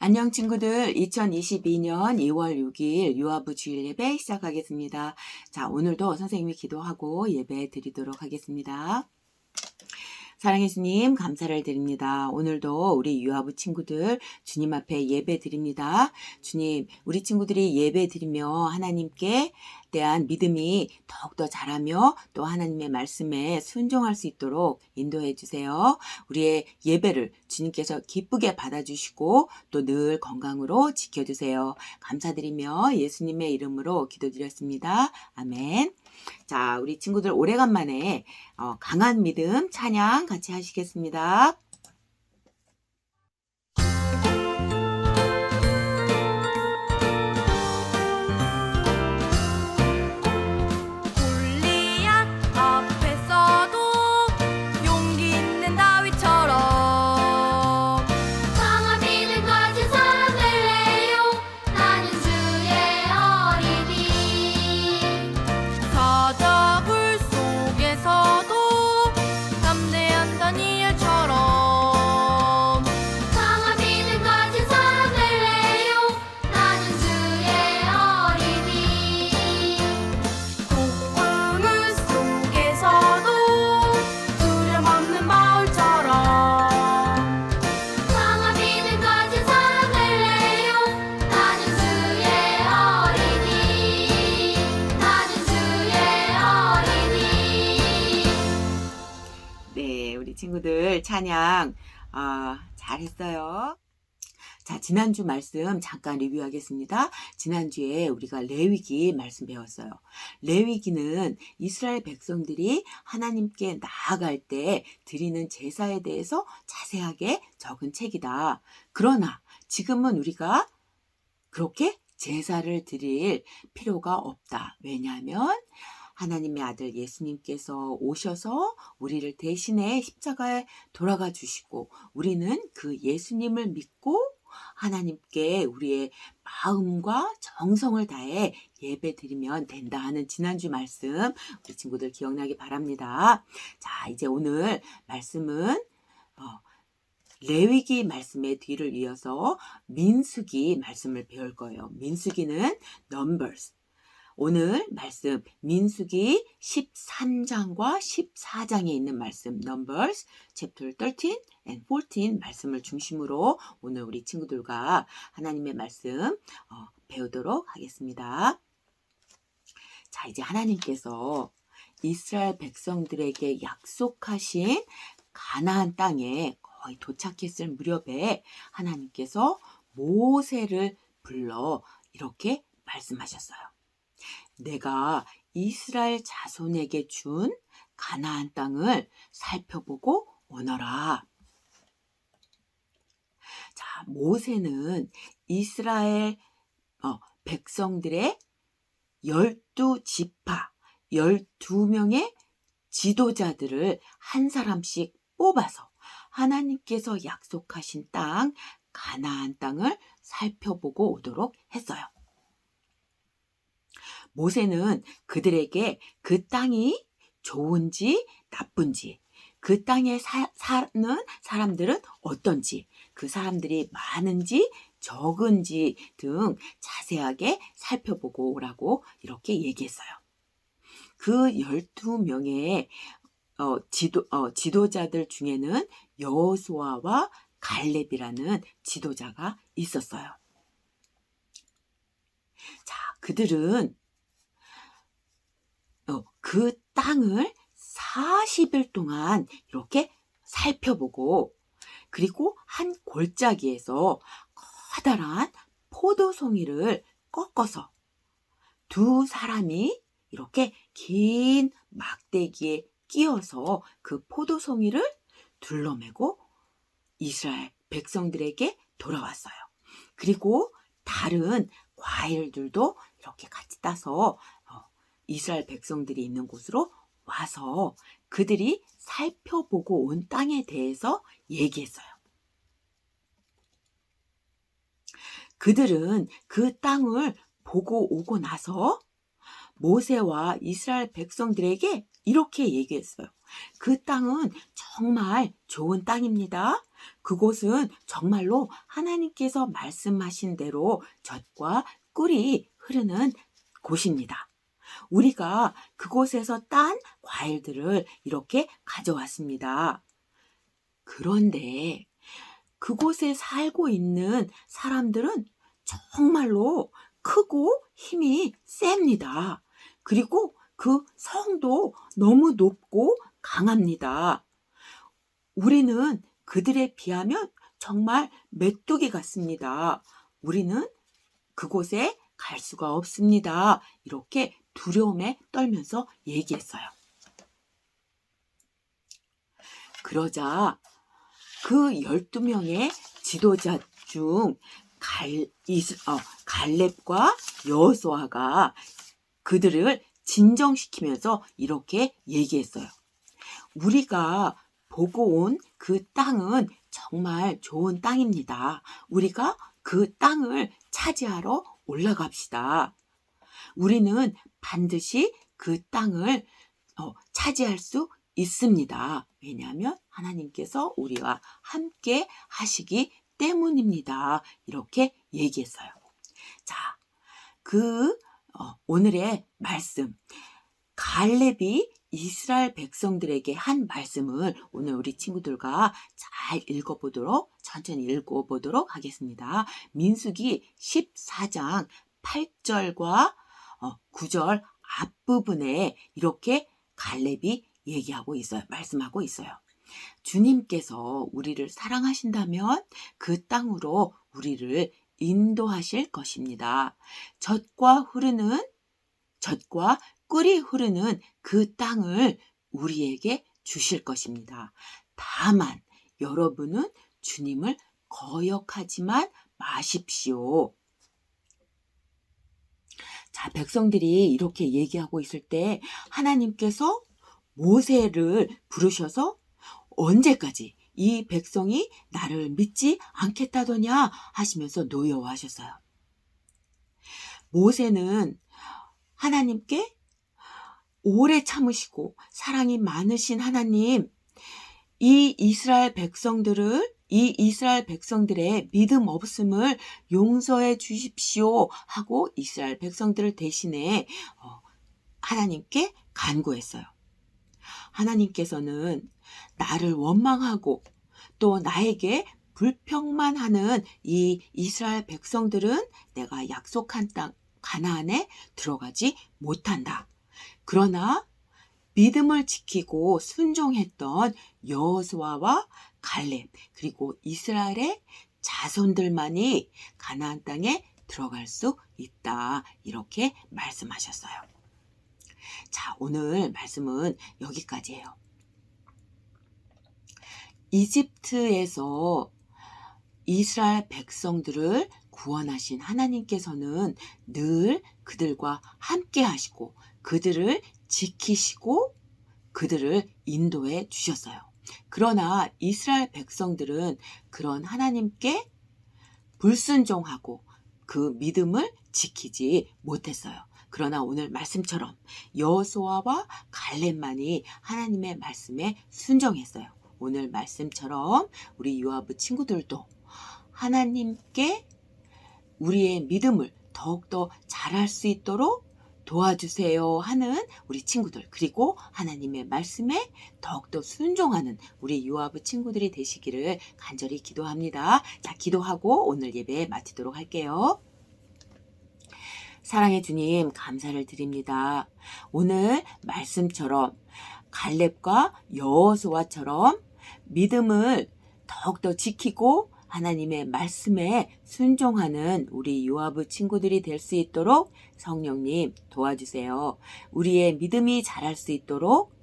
안녕 친구들 2022년 2월 6일 유아부 주일 예배 시작하겠습니다. 자 오늘도 선생님이 기도하고 예배 드리도록 하겠습니다. 사랑해 주님 감사를 드립니다. 오늘도 우리 유아부 친구들 주님 앞에 예배 드립니다. 주님 우리 친구들이 예배 드리며 하나님께 대한 믿음이 더욱더 자라며 또 하나님의 말씀에 순종할 수 있도록 인도해 주세요. 우리의 예배를 주님께서 기쁘게 받아주시고 또 늘 건강으로 지켜주세요. 감사드리며 예수님의 이름으로 기도드렸습니다. 아멘. 자, 우리 친구들 오래간만에 어, 강한 믿음 찬양 같이 하시겠습니다. 찬양 아, 잘했어요. 자, 지난주 말씀 잠깐 리뷰하겠습니다. 지난주에 우리가 레위기 말씀 배웠어요. 레위기는 이스라엘 백성들이 하나님께 나아갈 때 드리는 제사에 대해서 자세하게 적은 책이다. 그러나 지금은 우리가 그렇게 제사를 드릴 필요가 없다. 왜냐하면 하나님의 아들 예수님께서 오셔서 우리를 대신해 십자가에 돌아가 주시고 우리는 그 예수님을 믿고 하나님께 우리의 마음과 정성을 다해 예배 드리면 된다 하는 지난주 말씀 우리 친구들 기억나기 바랍니다. 자, 이제 오늘 말씀은 어, 레위기 말씀의 뒤를 이어서 민수기 말씀을 배울 거예요. 민수기는 Numbers. 오늘 말씀 민수기 13장과 14장에 있는 말씀 Numbers chapter 13 and 14 말씀을 중심으로 오늘 우리 친구들과 하나님의 말씀 어, 배우도록 하겠습니다. 자, 이제 하나님께서 이스라엘 백성들에게 약속하신 가나안 땅에 거의 도착했을 무렵에 하나님께서 모세를 불러 이렇게 말씀하셨어요. 내가 이스라엘 자손에게 준 가나안 땅을 살펴보고 오너라. 자, 모세는 이스라엘 어, 백성들의 열두 지파, 열두 명의 지도자들을 한 사람씩 뽑아서 하나님께서 약속하신 땅, 가나안 땅을 살펴보고 오도록 했어요. 모세는 그들에게 그 땅이 좋은지 나쁜지, 그 땅에 사, 사는 사람들은 어떤지, 그 사람들이 많은지 적은지 등 자세하게 살펴보고 오라고 이렇게 얘기했어요. 그 12명의 어, 지도, 어, 지도자들 중에는 여호수아와 갈렙이라는 지도자가 있었어요. 자, 그들은 어, 그 땅을 40일 동안 이렇게 살펴보고 그리고 한 골짜기에서 커다란 포도송이를 꺾어서 두 사람이 이렇게 긴 막대기에 끼어서 그 포도송이를 둘러매고 이스라엘 백성들에게 돌아왔어요. 그리고 다른 과일들도 이렇게 같이 따서 어, 이스라엘 백성들이 있는 곳으로 와서 그들이 살펴보고 온 땅에 대해서 얘기했어요. 그들은 그 땅을 보고 오고 나서 모세와 이스라엘 백성들에게 이렇게 얘기했어요. 그 땅은 정말 좋은 땅입니다. 그곳은 정말로 하나님께서 말씀하신 대로 젖과 꿀이 흐르는 곳입니다. 우리가 그곳에서 딴 과일들을 이렇게 가져왔습니다. 그런데 그곳에 살고 있는 사람들은 정말로 크고 힘이 셉니다. 그리고 그 성도 너무 높고 강합니다. 우리는 그들에 비하면 정말 메뚜기 같습니다. 우리는 그곳에 갈 수가 없습니다. 이렇게 두려움에 떨면서 얘기했어요. 그러자 그 12명의 지도자 중 갈, 이스, 어, 갈렙과 여호수아가 그들을 진정시키면서 이렇게 얘기했어요. 우리가 보고 온 그 땅은 정말 좋은 땅입니다. 우리가 그 땅을 차지하러 올라갑시다. 우리는 반드시 그 땅을 어, 차지할 수 있습니다. 왜냐하면 하나님께서 우리와 함께 하시기 때문입니다. 이렇게 얘기했어요. 자, 그 어, 오늘의 말씀 갈렙이 이스라엘 백성들에게 한 말씀을 오늘 우리 친구들과 잘 읽어보도록 천천히 읽어보도록 하겠습니다. 민수기 14장 8절과 9절 앞부분에 이렇게 갈렙이 얘기하고 있어요. 말씀하고 있어요. 주님께서 우리를 사랑하신다면 그 땅으로 우리를 인도하실 것입니다. 젖과 흐르는 젖과 꿀이 흐르는 그 땅을 우리에게 주실 것입니다. 다만 여러분은 주님을 거역하지만 마십시오. 자, 백성들이 이렇게 얘기하고 있을 때 하나님께서 모세를 부르셔서 언제까지 이 백성이 나를 믿지 않겠다더냐 하시면서 노여워하셨어요. 모세는 하나님께 오래 참으시고 사랑이 많으신 하나님, 이 이스라엘 백성들을 이 이스라엘 백성들의 믿음 없음을 용서해 주십시오 하고 이스라엘 백성들을 대신해 어, 하나님께 간구했어요. 하나님께서는 나를 원망하고 또 나에게 불평만 하는 이 이스라엘 백성들은 내가 약속한 땅 가나안에 들어가지 못한다. 그러나 믿음을 지키고 순종했던 여호수아와 갈렙 그리고 이스라엘의 자손들만이 가나안 땅에 들어갈 수 있다. 이렇게 말씀하셨어요. 자, 오늘 말씀은 여기까지예요. 이집트에서 이스라엘 백성들을 구원하신 하나님께서는 늘 그들과 함께 하시고 그들을 지키시고 그들을 인도해 주셨어요. 그러나 이스라엘 백성들은 그런 하나님께 불순종하고 그 믿음을 지키지 못했어요. 그러나 오늘 말씀처럼 여호수아와 갈렙만이 하나님의 말씀에 순종했어요. 오늘 말씀처럼 우리 요아부 친구들도 하나님께 우리의 믿음을 더욱더 잘할 수 있도록 도와주세요 하는 우리 친구들 그리고 하나님의 말씀에 더욱더 순종하는 우리 유아부 친구들이 되시기를 간절히 기도합니다. 자, 기도하고 오늘 예배 마치도록 할게요. 사랑의 주님 감사를 드립니다. 오늘 말씀처럼 갈렙과 여호수아처럼 믿음을 더욱더 지키고 하나님의 말씀에 순종하는 우리 요아부 친구들이 될 수 있도록 성령님 도와주세요. 우리의 믿음이 자랄 수 있도록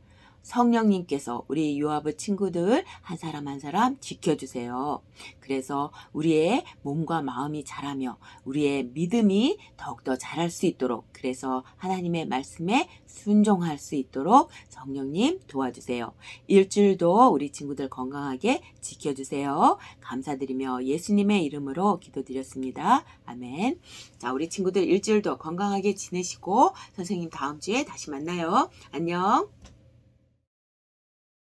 성령님께서 우리 유아부 친구들 한 사람 한 사람 지켜주세요. 그래서 우리의 몸과 마음이 자라며 우리의 믿음이 더욱더 자랄 수 있도록 그래서 하나님의 말씀에 순종할 수 있도록 성령님 도와주세요. 일주일도 우리 친구들 건강하게 지켜주세요. 감사드리며 예수님의 이름으로 기도드렸습니다. 아멘. 자, 우리 친구들 일주일도 건강하게 지내시고 선생님 다음 주에 다시 만나요. 안녕.